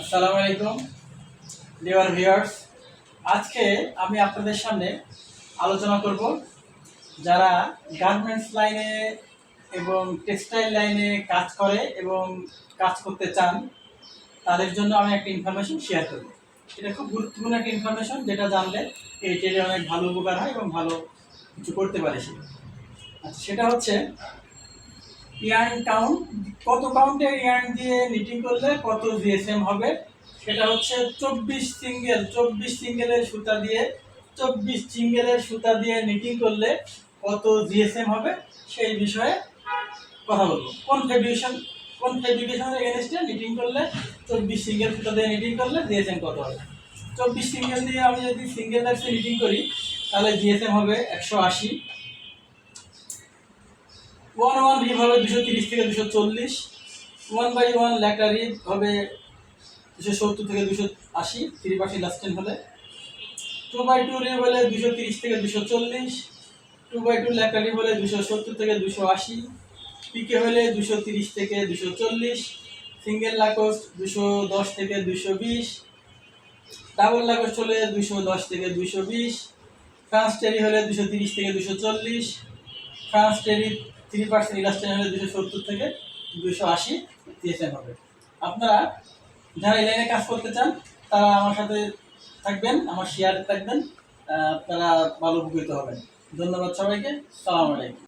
আসসালামু আলাইকুম dear viewers আজকে আমি আপনাদের সামনে আলোচনা করব যারা গার্মেন্টস লাইনে এবং টেক্সটাইল লাইনে কাজ করে এবং কাজ করতে চান, তাদের জন্য আমি একটা ইনফরমেশন শেয়ার করব। এটা খুব গুরুত্বপূর্ণ একটা ইনফরমেশন যেটা জানলে এই অনেক ভালো উপকার হয় এবং ভালো কিছু করতে পারে সে। আচ্ছা সেটা হচ্ছে ইয়ার্ন কাউন্ট কত কাউন্টের ইয়ার্ন দিয়ে নিটিং করলে কত জিএসএম হবে? সেটা হচ্ছে চব্বিশ সিঙ্গেল চব্বিশ সিঙ্গেলের সুতা দিয়ে, চব্বিশ সিঙ্গেলের সুতা দিয়ে নিটিং করলে কত জিএসএম হবে? সেই বিষয়ে কথা বলব। কোন ফেব্রিকেশন কোন ফেব্রিকেশনের এগেনস্টে নিটিং করলে চব্বিশ সিঙ্গেল সুতা দিয়ে নিটিং করলে জিএসএম কত হবে? চব্বিশ সিঙ্গেল দিয়ে আমি যদি সিঙ্গেল নিটিং করি, তাহলে জিএসএম হবে একশো আশি। ওয়ান ওয়ান রিভ হবে দুশো তিরিশ থেকে দুশো চল্লিশ। ওয়ান বাই ওয়ান ল্যাকটা রিভ হবে দুশো সত্তর থেকে দুশো আশি থ্রি পার্সেন্ট লাস্টেন হলে। টু বাই টু রিভ হলে দুশো তিরিশ থেকে দুশো চল্লিশ। টু বাই টু ল্যাকটা রিভ হলে দুশো সত্তর থেকে দুশো আশি। পিকে হলে দুশো তিরিশ থেকে দুশো চল্লিশ। সিঙ্গেল লাকোস্ট দুশো দশ থেকে দুশো বিশ। ডাবল লাকোস্ট হলে দুশো দশ থেকে দুশো বিশ। ফ্রান্স টেরি হলে দুশো তিরিশ থেকে দুশো চল্লিশ। French terry three percent elastane হবে দুশো সত্তর থেকে দুশো আশি দিয়েছেন হবে। আপনারা যারা এই লাইনে কাজ করতে চান, তারা আমার সাথে থাকবেন, আমার শেয়ারে থাকবেন আপনারা ভালো উপকৃত হবেন। ধন্যবাদ সবাইকে, সালাম আলাইকুম।